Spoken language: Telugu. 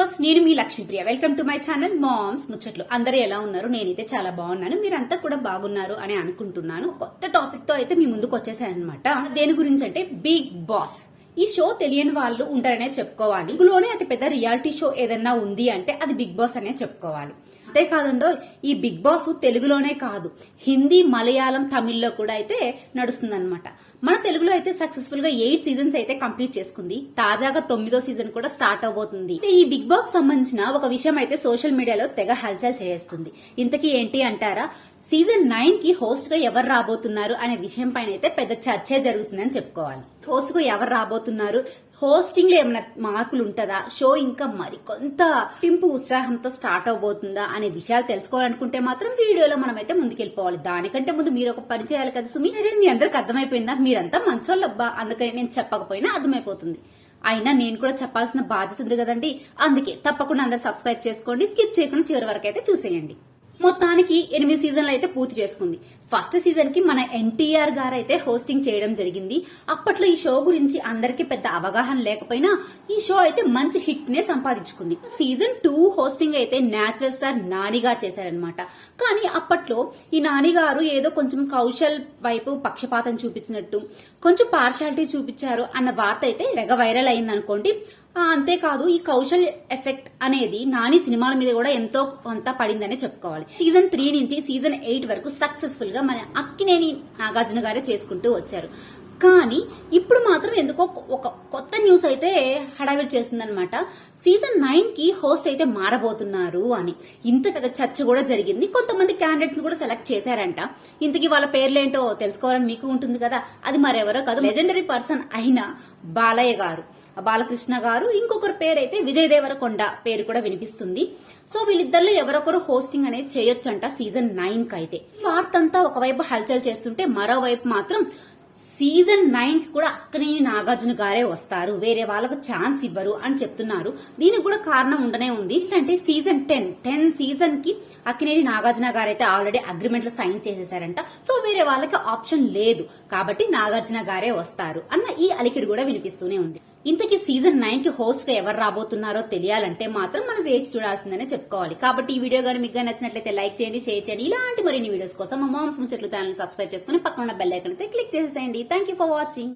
వ్యూవర్స్ నేను మీ Lakshmipriya. Welcome to my channel moms ముచ్చట్లు. అందరూ ఎలా ఉన్నారు? నేనైతే చాలా బాగున్నాను. మీరంతా కూడా బాగున్నారు అని అనుకుంటున్నాను. కొత్త టాపిక్తో అయితే మీ ముందుకు వచ్చేసాను అనమాట దేని గురించి అంటే బిగ్ బాస్ ఈ షో తెలియని వాళ్ళు ఉంటారనే చెప్పుకోవాలి. ఇందులోనే అతి పెద్ద రియాలిటీ షో ఏదన్నా ఉంది అంటే అది బిగ్ బాస్ అనే చెప్పుకోవాలి. అంతేకాదండో ఈ బిగ్ బాస్ తెలుగులోనే కాదు. హిందీ మలయాళం తమిళ్ళో కూడా అయితే నడుస్తుందన్నమాట. మన తెలుగులో అయితే సక్సెస్ఫుల్గా ఎయిట్ సీజన్స్ అయితే కంప్లీట్ చేసుకుంది. తాజాగా తొమ్మిదో సీజన్ కూడా స్టార్ట్ అవబోతుంది ఈ బిగ్ బాస్ సంబంధించిన ఒక విషయం అయితే సోషల్ మీడియాలో తెగ హల్చల్ చేస్తుంది. ఇంతకీ ఏంటి అంటారా? సీజన్ నైన్కి హోస్ట్గా ఎవరు రాబోతున్నారు అనే విషయం పైన అయితే పెద్ద చర్చే జరుగుతుందని చెప్పుకోవాలి. హోస్ట్గా ఎవరు రాబోతున్నారు? హోస్టింగ్లో ఏమైనా మార్పులు ఉంటుందా షో ఇంకా మరి కొంత టింపు ఉత్సాహంతో స్టార్ట్ అవబోతుందా అనే విషయాలు తెలుసుకోవాలనుకుంటే మాత్రం వీడియోలో మనమైతే ముందుకెళ్ళిపోవాలి. దానికంటే ముందు మీరు ఒక పని చేయాలి కదా సుమి? అరే మీ అందరికి అర్థమైపోయిందా? మీరంతా మంచోళ్ళబ్బా అందుకని నేను చెప్పకపోయినా అర్థమైపోతుంది. అయినా నేను కూడా చెప్పాల్సిన బాధ్యత ఉంది కదండి. అందుకే తప్పకుండా అందరు సబ్స్క్రైబ్ చేసుకోండి. స్కిప్ చేయకుండా చివరి వరకు అయితే చూసేయండి. మొత్తానికి ఎనిమిది సీజన్లు అయితే పూర్తి చేసుకుంది. ఫస్ట్ సీజన్కి మన ఎన్టీఆర్ గారు అయితే హోస్టింగ్ చేయడం జరిగింది. అప్పట్లో ఈ షో గురించి అందరికీ పెద్ద అవగాహన లేకపోయినా ఈ షో అయితే మంచి హిట్ నే సంపాదించుకుంది. సీజన్ టూ హోస్టింగ్ అయితే నేచురల్ స్టార్ నాని గారు చేశారనమాట కానీ అప్పట్లో ఈ నాని గారు ఏదో కొంచెం కౌశల్ వైపు పక్షపాతం చూపించినట్టు కొంచెం పార్షాలిటీ చూపించారు అన్న వార్త అయితే తెగ వైరల్ అయింది అనుకోండి అంతేకాదు ఈ కౌశల్ ఎఫెక్ట్ అనేది నాని సినిమాల మీద కూడా ఎంతో కొంత పడిందనే చెప్పుకోవాలి. సీజన్ త్రీ నుంచి సీజన్ ఎయిట్ వరకు సక్సెస్ఫుల్గా మన అక్కినేని నాగార్జున గారే చేసుకుంటూ వచ్చారు. కానీ ఇప్పుడు మాత్రం ఎందుకో ఒక కొత్త న్యూస్ అయితే హడావిడి చేసిందనమాట సీజన్ నైన్కి హోస్ట్ అయితే మారబోతున్నారు అని. ఇంత పెద్ద చర్చ కూడా జరిగింది. కొంతమంది క్యాండిడేట్స్ కూడా సెలెక్ట్ చేశారంట. ఇంతకీ వాళ్ళ పేర్లేంటో తెలుసుకోవాలని మీకు ఉంటుంది కదా? అది మరెవరో కాదు లెజెండరీ పర్సన్ అయిన బాలయ్య గారు. బాలకృష్ణ గారు ఇంకొకరు పేరు అయితే విజయ్ దేవరకొండ పేరు కూడా వినిపిస్తుంది. సో వీళ్ళిద్దరిలో ఎవరొకరు హోస్టింగ్ అనేది చేయొచ్చంట సీజన్ నైన్కి అయితే వార్తంతా ఒకవైపు హల్చల్ చేస్తుంటే మరోవైపు మాత్రం సీజన్ నైన్కి కూడా అక్కనేని నాగార్జున గారే వస్తారు. వేరే వాళ్ళకు ఛాన్స్ ఇవ్వరు అని చెప్తున్నారు. దీనికి కూడా కారణం ఉండనే ఉంది. ఏంటంటే సీజన్ టెన్ టెన్ సీజన్కి అక్కినేని నాగార్జున గారు అయితే ఆల్రెడీ అగ్రిమెంట్లో సైన్ చేసేసారంట. సో వేరే వాళ్ళకి ఆప్షన్ లేదు. కాబట్టి నాగార్జున గారే వస్తారు అన్న ఈ అలికిడి కూడా వినిపిస్తూనే ఉంది. ఇంతకీ సీజన్ నైన్కి హోస్ట్గా ఎవరు రాబోతున్నారో తెలియాలంటే మాత్రం మనం వేచి చూడాల్సిందనే చెప్పుకోవాలి. కాబట్టి ఈ వీడియో కానీ మీకు నచ్చినట్లయితే లైక్ చేయండి షేర్ చేయండి. ఇలాంటి మరిన్ని వీడియోస్ కోసం మా మామ్స్ ముచ్చట్లు ఛానల్ సబ్స్క్రైబ్ చేసుకుని పక్కన బెల్ ఐకన్ అయితే క్లిక్ చేసేయండి థ్యాంక్ యూ ఫర్ వాచింగ్